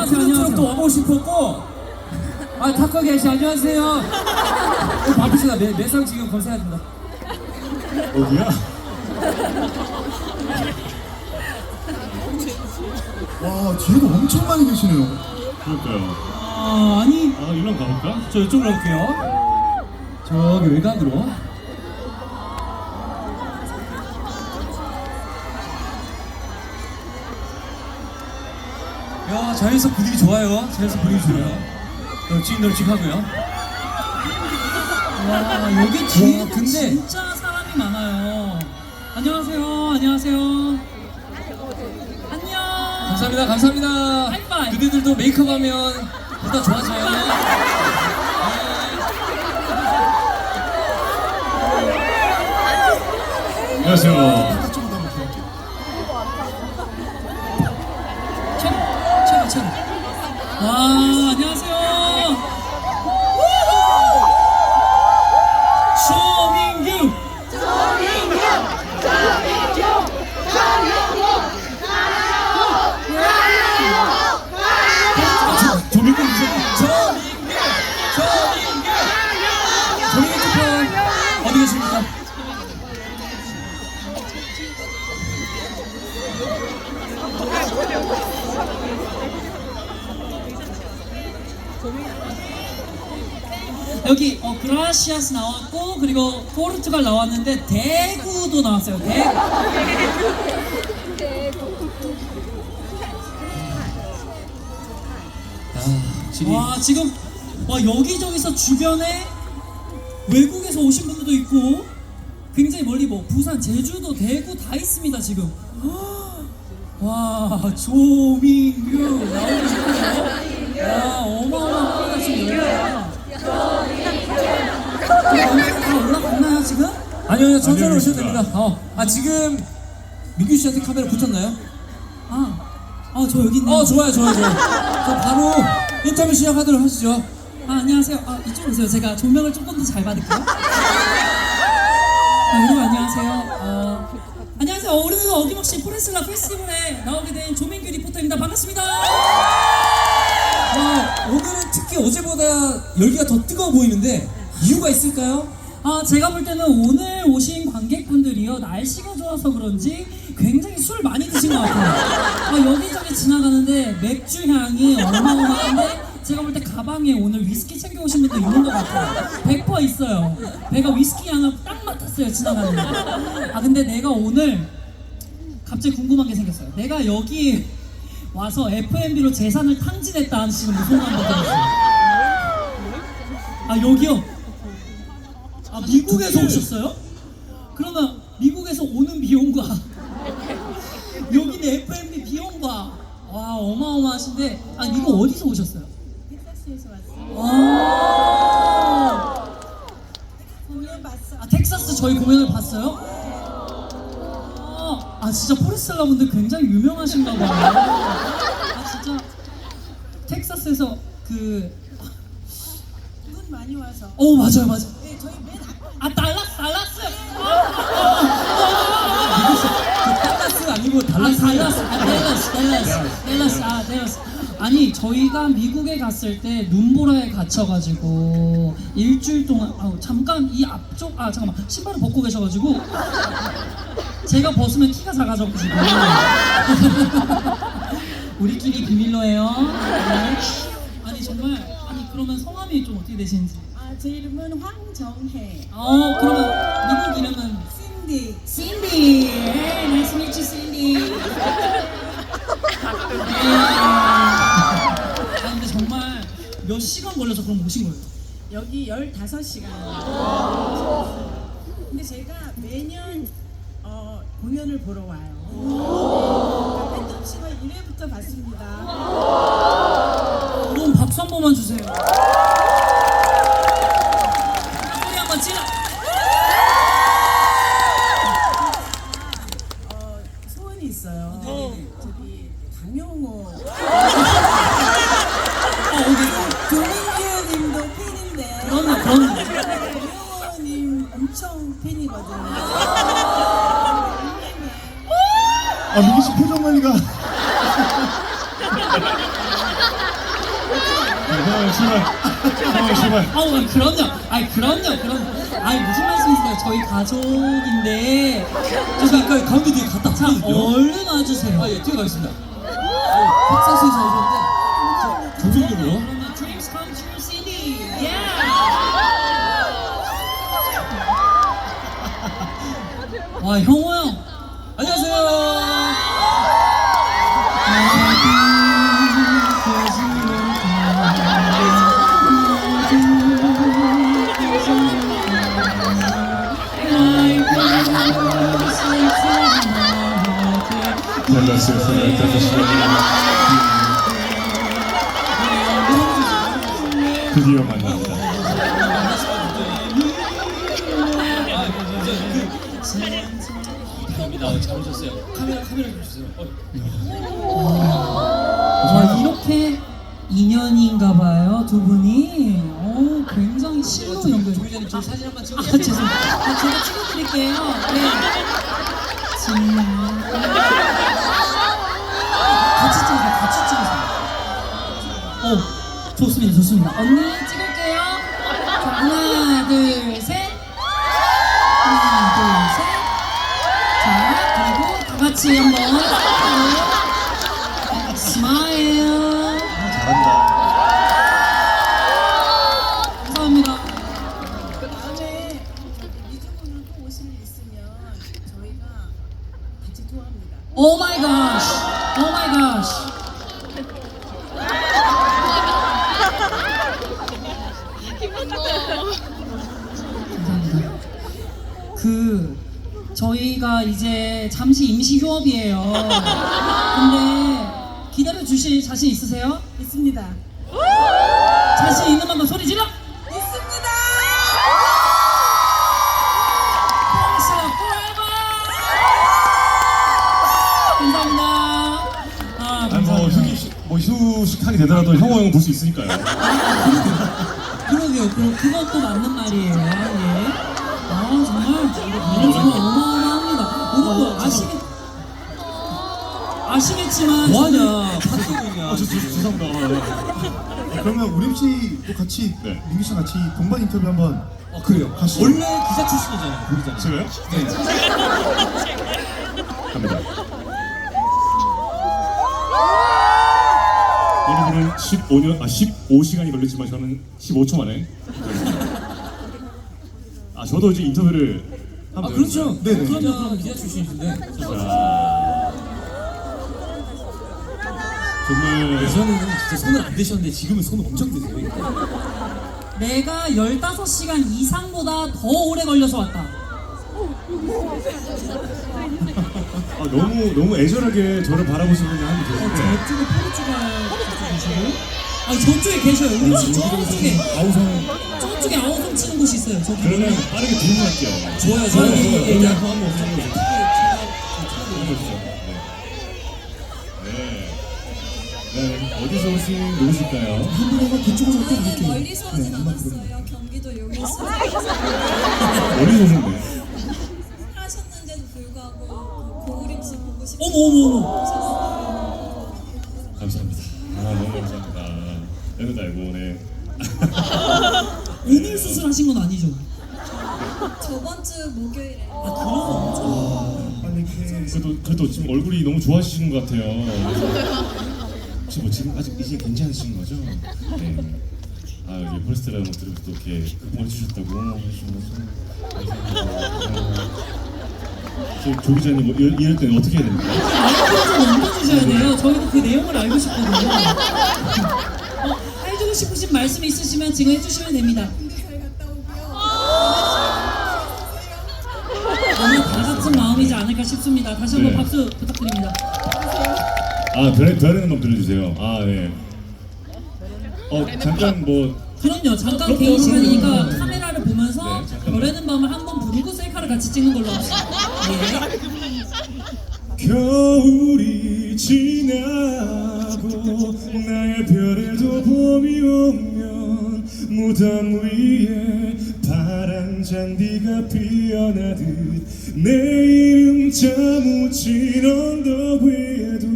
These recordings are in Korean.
아저 푸드트럭 또 와보고 싶었고. 아 탁구계 씨 안녕하세요. 어, 바쁘시다 매, 매상 지금 검색해야 된다. 어디야? 와 뒤에도 엄청 많이 계시네요. 그럴까요? 아 아니 아, 일로 가볼까? 저 이쪽으로 갈게요. 저기 외곽으로. 자연석 분위기 좋아요. 자연석 분위기 좋아요. 널찍널찍하고요. 와 여기 뒤에 와, 근데- 진짜 사람이 많아요. 안녕하세요. 안녕하세요. 안녕. 감사합니다. 감사합니다. 하이파이브. 그대들도 메이크업하면 보다 좋아져요. 안녕하세요. 한번 볼게요. 와 안녕하세요. 조민규. 조민규 조민규 조민규 조민규 투표 어디 계십니까? 여기 어, 그라시아스 나왔고 그리고 포르투갈 나왔는데 대구도 나왔어요. 대구. 아. 와 지금 와 여기저기서 주변에 외국에서 오신 분들도 있고 굉장히 멀리 뭐 부산, 제주도, 대구 다 있습니다 지금. 와 조민규 나오고 싶어요. 와 어마어마합니다 지금 여기가. 다 올라갔나요 지금? 아니요, 아니요, 천천히 있습니다. 됩니다. 어, 아 지금 민규 씨한테 카메라 붙었나요? 아, 아저 여기 있네요. 어, 좋아요, 좋아요, 좋아요. 자, 바로 인터뷰 시작하도록 하시죠. 아, 안녕하세요. 아, 이쪽으로 오세요. 제가 조명을 조금 더 잘 받을게요. 아, 여러분 안녕하세요. 어, 안녕하세요. 어, 오늘은 어김없이 프레슬라 페스티벌에 나오게 된 조민규 리포터입니다. 반갑습니다. 와, 오늘은 특히 어제보다 열기가 더 뜨거워 보이는데 이유가 있을까요? 아, 제가 볼 때는 오늘 오신 관객분들이요. 날씨가 좋아서 그런지 굉장히 술 많이 드신 것 같아요. 아, 여기저기 지나가는데 맥주 향이 어마어마한데 제가 볼 때 가방에 오늘 위스키 챙겨오신 분도 있는 것 같아요. 100% 있어요. 배가 위스키 향을 딱 맡았어요, 지나가는데. 아, 근데 내가 오늘 갑자기 궁금한 게 생겼어요. 내가 여기 와서 F&B로 재산을 탕진했다 하는 지금 무슨 말인지 들었어요. 아, 여기요? 아 미국에서 오셨어요? 그러면 미국에서 오는 비용과 여기는 F&B 비용과 와 어마어마하신데 아 미국 어디서 오셨어요? 텍사스에서 왔어요. 아, 공연 봤어. 아 텍사스 저희 공연을 봤어요? 아, 아 진짜 포레스텔라 분들 굉장히 유명하신가 봐요. 아 진짜 텍사스에서 그분 많이 와서. 어 맞아요 맞아요. 네, 저희 맨 앞에 아 달라스 달라스. 달라스 아 니고 아, 달라스. 달라스, 아, 델라스, 델라스, 델라스, 아, 델라스. 아니, 저희가 미국에 갔을 때 눈보라에 갇혀가지고 일주일 동안, 아우, 잠깐 이 앞쪽, 아, 잠깐만, 신발을 벗고 계셔가지고 제가 벗으면 키가 작아져가지고 우리끼리 비밀로 해요. 네. 아니, 정말, 아니, 그러면 성함이 좀 어떻게 되시는지. 아, 제 이름은 황정혜. 어, 그러면 미국 이름은 신디. 신디. Hey, nice to meet you, Cindy. 아 근데 정말 몇 시간 걸려서 그럼 오신 거예요? 여기 15시간. 근데 제가 매년 어, 공연을 보러 와요. 그러니까 없이 거의 1회부터 봤습니다. 그럼 박수 한 번만 주세요. 아씨 표정 관리가 형님 출발. 형님 출발. 아우 그럼요. 아이 그럼요. 그럼. 아이 무슨 말씀이세요? 저희 가족인데. 저 아까 가운데 뒤에 갔다 자 얼른 와주세요. 아예 뛰어가겠습니다 텍사스에서 오셨는데. 예. 와 형호 형. 안녕하세요 델러스 스물다섯 시간. 드디어 만납니다. 감사합니다 잘 오셨어요 카메라 카메라 좀 주세요 제가 찍어드릴게요. 네. 정말. 같이 찍으세요. 같이 찍으세요. 오, 좋습니다. 좋습니다. 언니 찍을게요. 자, 하나, 둘, 셋. 하나, 둘, 셋. 자, 그리고 다 같이 한번. 기다려 주실 자신 있으세요? 있습니다. 자신 있는 만큼 소리 질러. 있습니다. Promise forever. 감사합니다. 아, 아니 뭐 감사합니다. 휴식 뭐 휴식하게 되더라도 형호 형은 볼수 있으니까요. 그러게요. 그, 그것도 맞는 말이에요. 예. 아, 정말. 이런 정말 어마어마합니다. 여러분, 아시겠, 아시겠지만. 뭐하냐 파티고냐 아, 저, 저, 죄송합니다. 아, 그러면 우림 씨도 같이 네. 민기 씨랑 같이 동반 인터뷰 한번 어 그래요 가시죠. 원래 기자 출신이잖아요 고 기자님 제가요? 네. 갑니다. 여러분은 15년 아 15시간이 걸렸지만 저는 15초 만에. 아 저도 이제 인터뷰를 아 그렇죠 네네. 그럼요 그럼 기자 출신이신데 자, 정말 예전에는 진짜 손을 안 대셨는데 지금은 손을 엄청 대세요 내가 15시간 이상보다 더 오래 걸려서 왔다. 아, 너무 너무 애절하게 저를 바라보시는 분이 한분 어, 계신데 저쪽에 포르투갈 계시고? 아, 저쪽에 계셔요. 우리 집 저쪽에. 아우성 저쪽에 아우성 치는 곳이 있어요. 저기. 그러면 빠르게 질문할게요. 좋아요 아, 좋아요 예, 예, 예. 얘기하고 한번 오세요 네. 네. 어디서 오신 누구실까요? 저는 멀리서 오진 않았어요. 경기도 여기서 어디서 오셨네? 하셨는데도 불구하고 그 고우림 씨 보고 싶어 어머, 어머, 어머. 감사합니다. 아 너무 감사합니다. 애는 알고 네. 오늘 수술하신 건 아니죠? 저번 주 목요일에 아, 그럼. 그래도 그래도 지금 얼굴이 너무 좋아지시는 것 같아요. 혹시 뭐 지금 아직 이제 괜찮으신 거죠? 네. 아 폴스테라 뭐 들으면서 또 이렇게 극복해 주셨다고 해주셔서 감사합니다. 저, 조 기자님 뭐 이럴, 이럴 때는 어떻게 해야 됩니까? 좀 옮겨주셔야 돼요. 저희도 그 내용을 알고 싶거든요. 어, 해주고 싶으신 말씀 있으시면 지금 해주시면 됩니다. 아마 다 같은 마음이지 않을까 싶습니다. 다시 한번 네. 박수 부탁드립니다. 아 별에 별에는 번 들려주세요. 아 네. 어 잠깐 뭐 그럼요. 잠깐 개인 시간이니까. 카메라를 보면서 네. 별에는 밤을 한 번 부르고 셀카를 같이 찍는 걸로 합시다. 예. 겨울이 지나고 나의 별에도 봄이 오면 무덤 위에 파란 잔디가 피어나듯 내 이름 자무진 언덕 위에도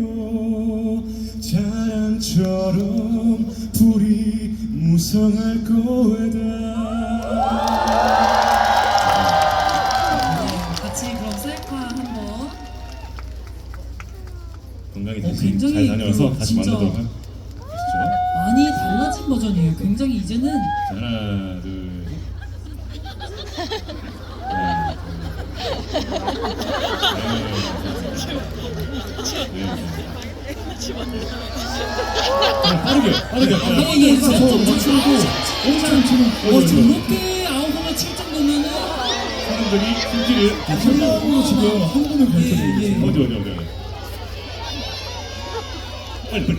자랑처럼 불이 무성할 거다 네, 같이 그럼 셀카 한번. 건강히 어, 다시 굉장히 잘 다녀와서 그 다시 진짜- 만나도록 하시죠 많이 달라진 버전이에요. 굉장히 이제는 하나, 둘. 네, 네. 아, 빠르게 빠르게. 아, 빠르게 이게 저 엄청 치고 엄청 치고 어, 저렇게 아웃을 칠 정도면은 사람들이 힘기를 한 명으로 지금 한 분을 가르쳐주고 예, 예. 어디 어디 어디 어디? 빨리 빨리.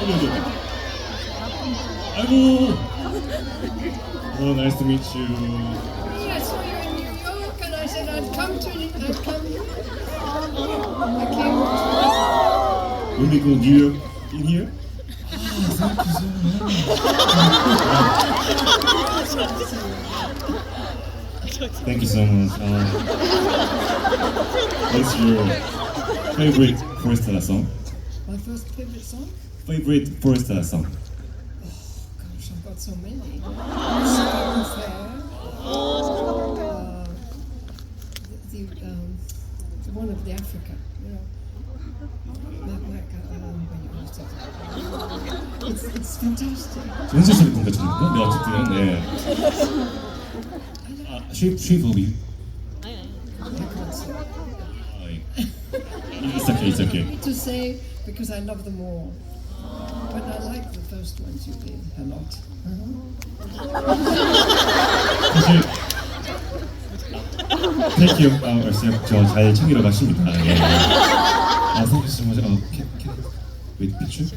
어디 어디 어디? 아이고. Oh, nice to meet you. I saw you in New York and I said I'd come to I'd come. I came. When we go New York in here? Thank you so much. Uh, what's your favorite Forestella song? My first favorite song? Favorite Forestella song? Gosh, I've got so many. Sky Fair. Uh, the, the, um, the one of the Africa, you know. It's, it's fantastic. 건가 저인가? 네 어쨌든 네. 아. I can't say. 아, It's okay, it's okay. to say because I love them all. But I like the first ones you did a lot. 사실 Thank you. 아, 말씀 저잘 챙기러 가십니다. 예. 아, so much. 어, can I wait picture?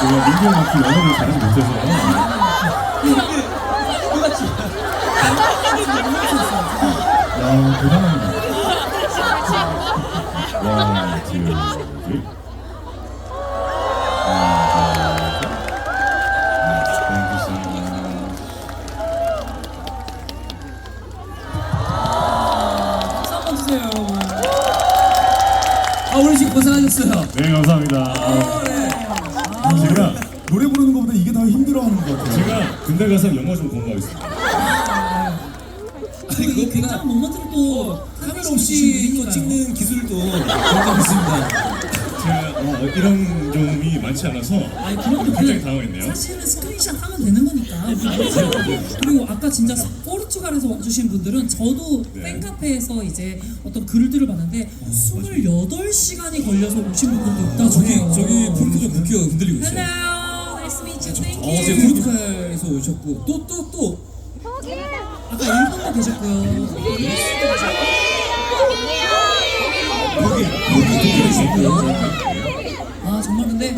제가 민규만큼 영어를 잘하지 못해서 야 대단합니다. Two, three. 아 지금 고생하셨어요. 네, 감사합니다. 아, 제가 노래 부르는 것보다 이게 더 힘들어하는 것 같아요. 제가 군대 가서 영어 좀 공부하겠습니다. 그리고 이 굉장한 모먼트를 또 카메라 없이 또 찍는 기술도 굉장했습니다. 제가 어, 이런 점이 많지 않아서 아니 그런 굉장히 그 당황했네요. 사실은 스크린샷 하면 되는 거니까 그리고 아까 진짜 포르투갈에서 와주신 분들은 저도 네. 팬카페에서 이제 어떤 글들을 봤는데 28시간이 걸려서 오신 분들도 있다고 저기 해요 저기 포르투갈 국기가 흔들리고 있어요. Hello, nice to meet you, thank 어, you 제 포르투갈에서 오셨고 또 또 또. 아까 일본도 계셨고요. 아 정말 근데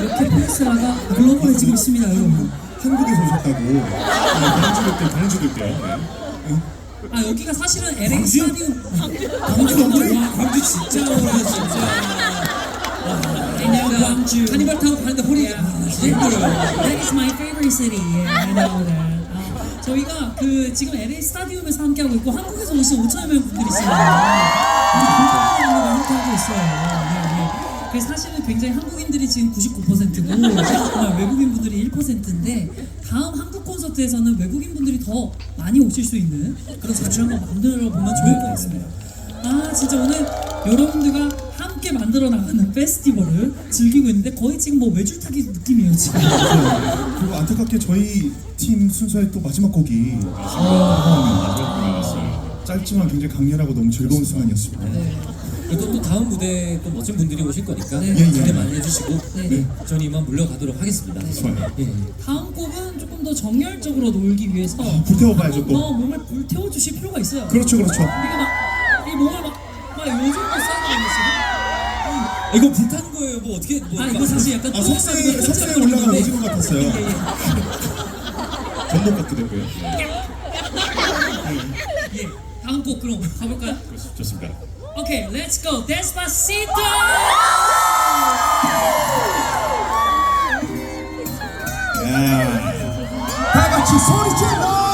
이렇게 페스라가 글로벌해지고 있습니다 여러분 한국에서 오셨다고. 광주도 때, 광주도 때요. 네. 아 여기가 사실은 LA 스타디움 광주 광주 와, 광주 진짜 오래 진짜. I know 광주 카니발 타고 가는데 홀이 아, 진짜 힘들어요. That is my favorite city. Yeah, I know that. 아, 저희가 그 지금 LA 스타디움에서 함께하고 있고 한국에서 오신 5천여 명 분들이. 우리 함께하고 있어요. 네, 네. 그래서 사실은 굉장히 한국인들이 지금 99%고 정말 외국인 분들이 1%인데 다음 한국 콘서트에서는 외국인 분들이 더 많이 오실 수 있는 그런 자리를 한번 만들어 보면 좋을 것 같습니다. 아 진짜 오늘 여러분들과 함께 만들어 나가는 페스티벌을 즐기고 있는데 거의 지금 뭐 외줄타기 느낌이에요 지금. 그리고 안타깝게 저희 팀 순서의 또 마지막 곡이 나왔어요. 짧지만 굉장히 강렬하고 너무 즐거운 순간이었습니다. 그리고 또 다음 무대에 또 멋진 분들이 오실 거니까 네. 예, 예. 기대 네. 많이 해주시고 네. 네. 저는 이만 물러가도록 하겠습니다. 네. 좋아요. 예. 다음 곡은 조금 더 정열적으로 놀기 위해서 아, 불태워봐야죠, 또. 어, 더 어, 몸을 불태워 주실 필요가 있어요. 그렇죠, 그렇죠. 이게 막, 이 몸을 막, 막 요즘도 쌓는 거아니요 아, 이거 불타는 거예요. 뭐 어떻게 뭐 아, 이거 사실 약간 속세에, 속세에 올라간 오징어 같았어요. 예, 예, 전복 같게 된 거예요. 예. 다음 곡 그럼 가볼까요? 좋습니다. Okay, let's go. Despacito! Yeah. 다 같이 소리 질러!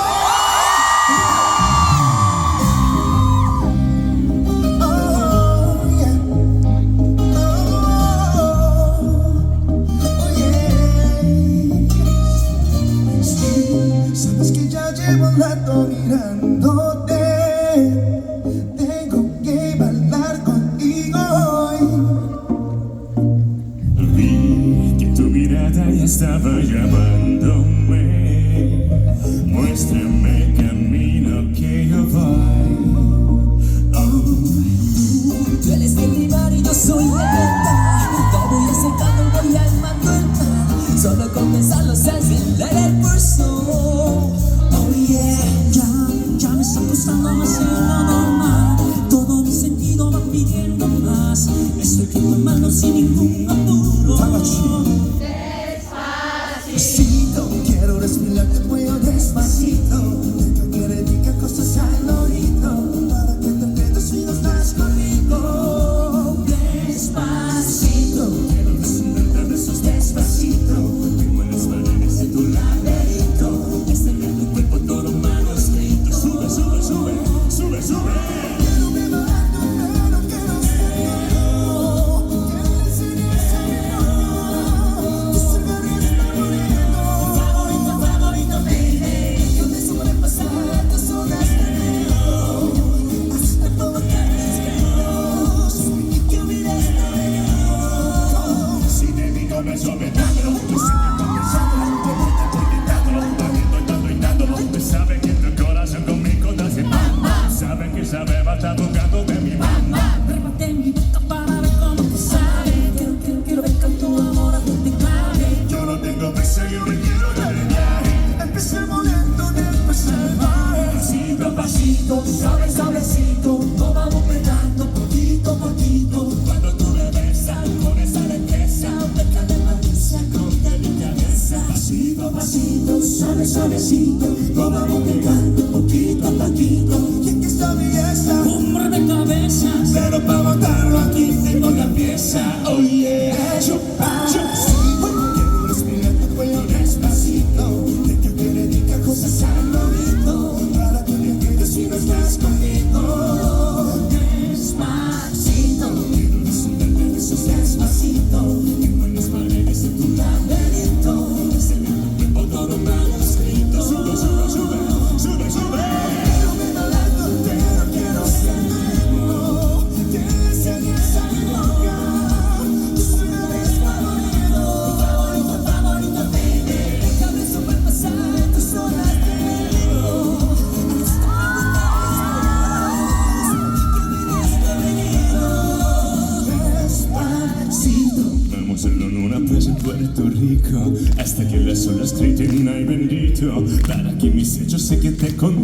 se que te contigo